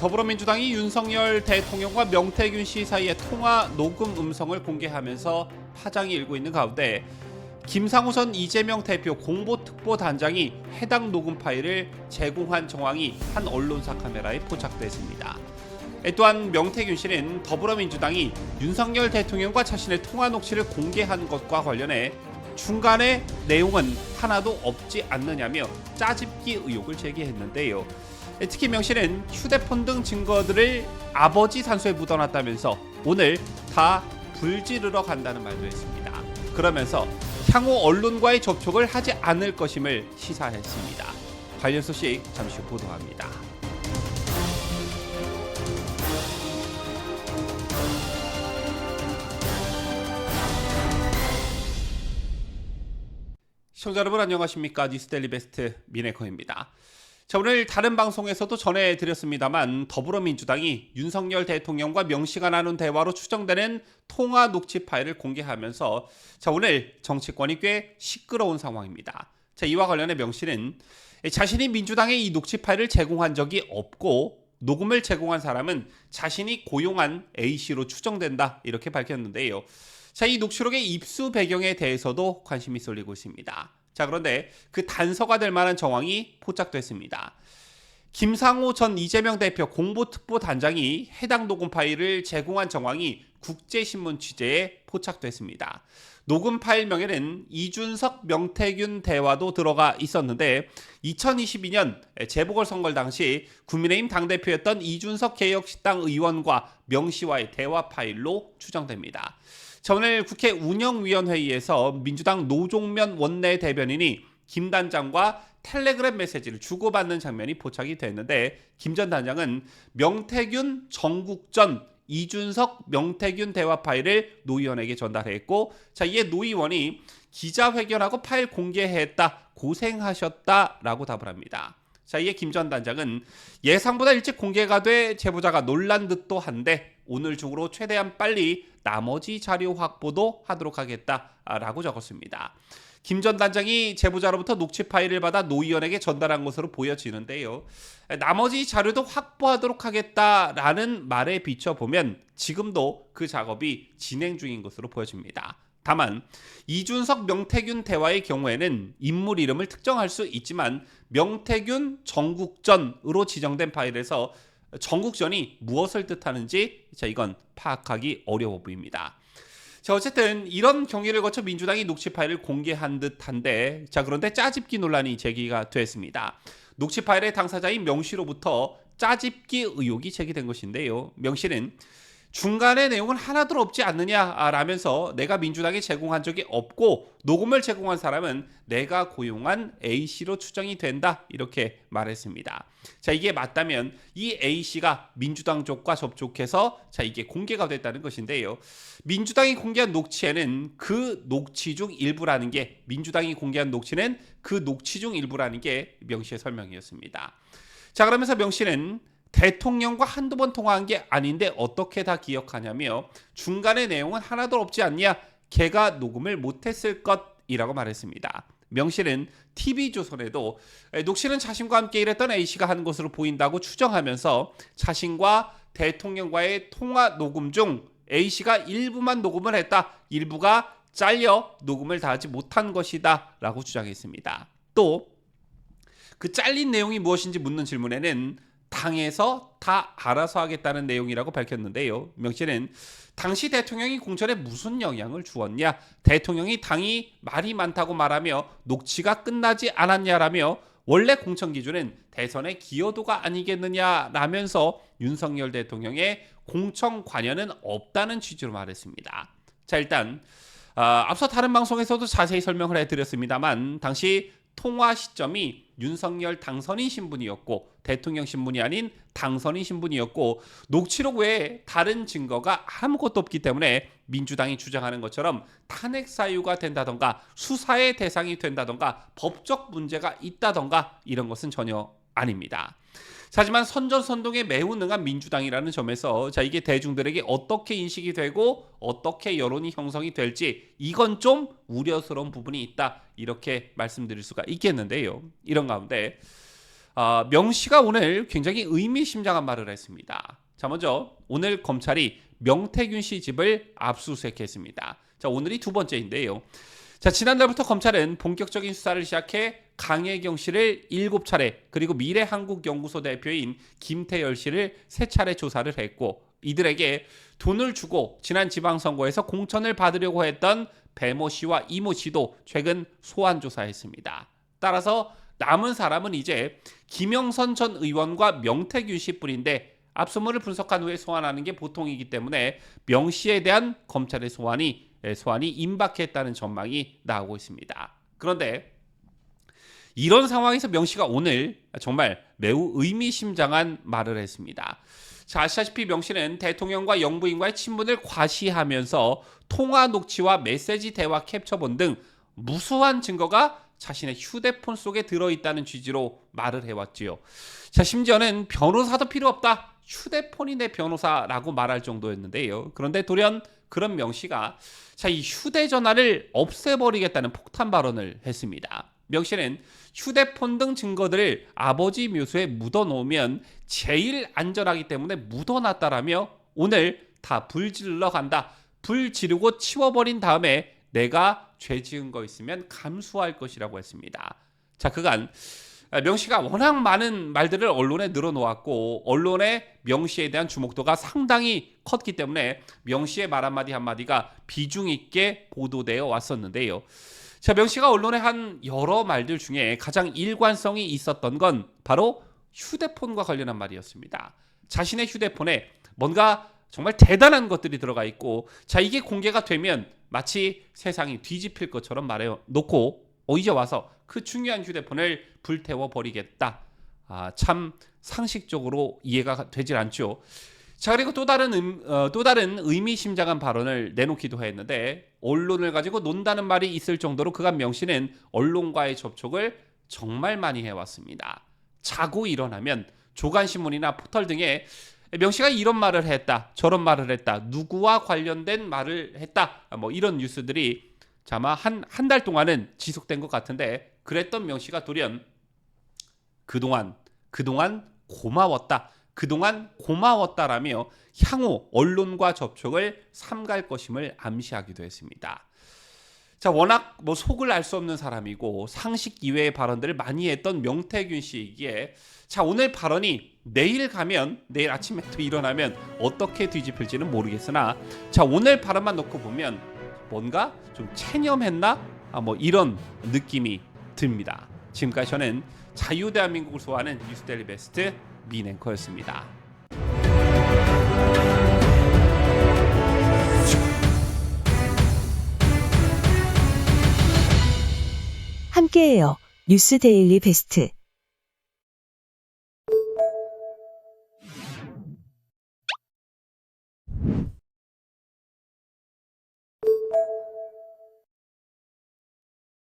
더불어민주당이 윤석열 대통령과 명태균 씨 사이의 통화 녹음 음성을 공개하면서 파장이 일고 있는 가운데 김상우 전 이재명 대표 공보특보 단장이 해당 녹음 파일을 제공한 정황이 한 언론사 카메라에 포착됐습니다. 또한 명태균 씨는 더불어민주당이 윤석열 대통령과 자신의 통화 녹취를 공개한 것과 관련해 중간에 내용은 하나도 없지 않느냐며 짜집기 의혹을 제기했는데요. 특히 명 씨는 휴대폰 등 증거들을 아버지 산소에 묻어놨다면서 오늘 다 불지르러 간다는 말도 했습니다. 그러면서 향후 언론과의 접촉을 하지 않을 것임을 시사했습니다. 관련 소식 잠시 후 보도합니다. 시청자 여러분 안녕하십니까 뉴스데일리 베스트 미네커입니다. 자 오늘 다른 방송에서도 전해드렸습니다만 더불어민주당이 윤석열 대통령과 명 씨가 나눈 대화로 추정되는 통화 녹취 파일을 공개하면서 자 오늘 정치권이 꽤 시끄러운 상황입니다. 자 이와 관련해 명 씨는 자신이 민주당에 이 녹취 파일을 제공한 적이 없고 녹음을 제공한 사람은 자신이 고용한 A 씨로 추정된다 이렇게 밝혔는데요. 자, 이 녹취록의 입수 배경에 대해서도 관심이 쏠리고 있습니다. 자, 그런데 그 단서가 될 만한 정황이 포착됐습니다. 김상호 전 이재명 대표 공보특보 단장이 해당 녹음 파일을 제공한 정황이 국제신문 취재에 포착됐습니다. 녹음 파일 명에는 이준석 명태균 대화도 들어가 있었는데 2022년 재보궐선거 당시 국민의힘 당대표였던 이준석 개혁식당 의원과 명 씨와의 대화 파일로 추정됩니다. 자, 오늘 국회 운영위원회의에서 민주당 노종면 원내 대변인이 김 단장과 텔레그램 메시지를 주고받는 장면이 포착이 됐는데 김 전 단장은 명태균, 정국전, 이준석, 명태균 대화 파일을 노 의원에게 전달했고 자 이에 노 의원이 기자회견하고 파일 공개했다 고생하셨다라고 답을 합니다. 자 이에 김 전 단장은 예상보다 일찍 공개가 돼 제보자가 놀란 듯도 한데 오늘 중으로 최대한 빨리 나머지 자료 확보도 하도록 하겠다라고 적었습니다. 김 전 단장이 제보자로부터 녹취 파일을 받아 노 의원에게 전달한 것으로 보여지는데요. 나머지 자료도 확보하도록 하겠다라는 말에 비춰 보면 지금도 그 작업이 진행 중인 것으로 보여집니다. 다만 이준석 명태균 대화의 경우에는 인물 이름을 특정할 수 있지만 명태균 정국전으로 지정된 파일에서 정국전이 무엇을 뜻하는지 자 이건 파악하기 어려워 보입니다. 자 어쨌든 이런 경위를 거쳐 민주당이 녹취 파일을 공개한 듯한데 자 그런데 짜집기 논란이 제기가 됐습니다. 녹취 파일의 당사자인 명 씨로부터 짜집기 의혹이 제기된 것인데요. 명 씨는 중간에 내용은 하나도 없지 않느냐라면서 내가 민주당에 제공한 적이 없고 녹음을 제공한 사람은 내가 고용한 A 씨로 추정이 된다 이렇게 말했습니다. 자 이게 맞다면 이 A 씨가 민주당 쪽과 접촉해서 자 이게 공개가 됐다는 것인데요. 민주당이 공개한 녹취에는 그 녹취 중 일부라는 게 민주당이 공개한 녹취는 그 녹취 중 일부라는 게 명시의 설명이었습니다. 자 그러면서 명 씨는 대통령과 한두 번 통화한 게 아닌데 어떻게 다 기억하냐며 중간에 내용은 하나도 없지 않냐 걔가 녹음을 못했을 것이라고 말했습니다. 명 씨는 TV조선에도 녹취는 자신과 함께 일했던 A씨가 한 것으로 보인다고 추정하면서 자신과 대통령과의 통화 녹음 중 A씨가 일부만 녹음을 했다. 일부가 잘려 녹음을 다 하지 못한 것이다. 라고 주장했습니다. 또 그 잘린 내용이 무엇인지 묻는 질문에는 당에서 다 알아서 하겠다는 내용이라고 밝혔는데요. 명 씨는 당시 대통령이 공천에 무슨 영향을 주었냐? 대통령이 당이 말이 많다고 말하며 녹취가 끝나지 않았냐라며 원래 공천 기준은 대선의 기여도가 아니겠느냐라면서 윤석열 대통령의 공천 관여는 없다는 취지로 말했습니다. 자 일단 어, 앞서 다른 방송에서도 자세히 설명을 해드렸습니다만 당시 통화 시점이 윤석열 당선인 신분이었고 대통령 신분이 아닌 당선인 신분이었고 녹취록 외에 다른 증거가 아무것도 없기 때문에 민주당이 주장하는 것처럼 탄핵 사유가 된다던가 수사의 대상이 된다던가 법적 문제가 있다던가 이런 것은 전혀 아닙니다. 하지만 선전선동에 매우 능한 민주당이라는 점에서 자 이게 대중들에게 어떻게 인식이 되고 어떻게 여론이 형성이 될지 이건 좀 우려스러운 부분이 있다 이렇게 말씀드릴 수가 있겠는데요. 이런 가운데 아, 명 씨가 오늘 굉장히 의미심장한 말을 했습니다. 자, 먼저 오늘 검찰이 명태균 씨 집을 압수수색했습니다. 자, 오늘이 두 번째인데요. 자, 지난달부터 검찰은 본격적인 수사를 시작해 강혜경 씨를 7차례 그리고 미래 한국연구소 대표인 김태열 씨를 3차례 조사를 했고 이들에게 돈을 주고 지난 지방선거에서 공천을 받으려고 했던 배모 씨와 이모 씨도 최근 소환 조사했습니다. 따라서 남은 사람은 이제 김영선 전 의원과 명태균 씨뿐인데 압수물을 분석한 후에 소환하는 게 보통이기 때문에 명 씨에 대한 검찰의 소환이 예, 소환이 임박했다는 전망이 나오고 있습니다. 그런데 이런 상황에서 명 씨가 오늘 정말 매우 의미심장한 말을 했습니다. 자, 아시다시피 명 씨는 대통령과 영부인과의 친분을 과시하면서 통화 녹취와 메시지 대화 캡처본 등 무수한 증거가 자신의 휴대폰 속에 들어있다는 취지로 말을 해왔지요. 자, 심지어는 변호사도 필요 없다. 휴대폰이 내 변호사라고 말할 정도였는데요. 그런데 돌연 그런 명 씨가 자, 이 휴대전화를 없애버리겠다는 폭탄 발언을 했습니다. 명 씨는 휴대폰 등 증거들을 아버지 묘소에 묻어놓으면 제일 안전하기 때문에 묻어놨다라며 오늘 다 불질러 간다. 불 지르고 치워버린 다음에 내가 죄 지은 거 있으면 감수할 것이라고 했습니다. 자, 그간 명 씨가 워낙 많은 말들을 언론에 늘어놓았고 언론의 명 씨에 대한 주목도가 상당히 컸기 때문에 명 씨의 말 한마디 한마디가 비중 있게 보도되어 왔었는데요. 자, 명 씨가 언론에 한 여러 말들 중에 가장 일관성이 있었던 건 바로 휴대폰과 관련한 말이었습니다. 자신의 휴대폰에 뭔가 정말 대단한 것들이 들어가 있고 자 이게 공개가 되면 마치 세상이 뒤집힐 것처럼 말해 놓고 어, 이제 와서 그 중요한 휴대폰을 불태워 버리겠다. 아, 참 상식적으로 이해가 되질 않죠. 자 그리고 또 다른 음, 어, 또 다른 의미심장한 발언을 내놓기도 했는데 언론을 가지고 논다는 말이 있을 정도로 그간 명 씨는 언론과의 접촉을 정말 많이 해왔습니다. 자고 일어나면 조간신문이나 포털 등에 명 씨가 이런 말을 했다, 저런 말을 했다, 누구와 관련된 말을 했다, 뭐 이런 뉴스들이 아마 한 한 달 동안은 지속된 것 같은데 그랬던 명 씨가 돌연 그동안 그동안 고마웠다. 그동안 고마웠다라며 향후 언론과 접촉을 삼갈 것임을 암시하기도 했습니다. 자, 워낙 뭐 속을 알 수 없는 사람이고 상식 이외의 발언들을 많이 했던 명태균 씨이기에 자, 오늘 발언이 내일 가면 내일 아침에 또 일어나면 어떻게 뒤집힐지는 모르겠으나 자, 오늘 발언만 놓고 보면 뭔가 좀 체념했나? 아, 뭐 이런 느낌이 듭니다. 지금까지 저는 자유 대한민국을 소화하는 뉴스데일리 베스트 민앵커였습니다. 함께해요. 뉴스 데일리 베스트.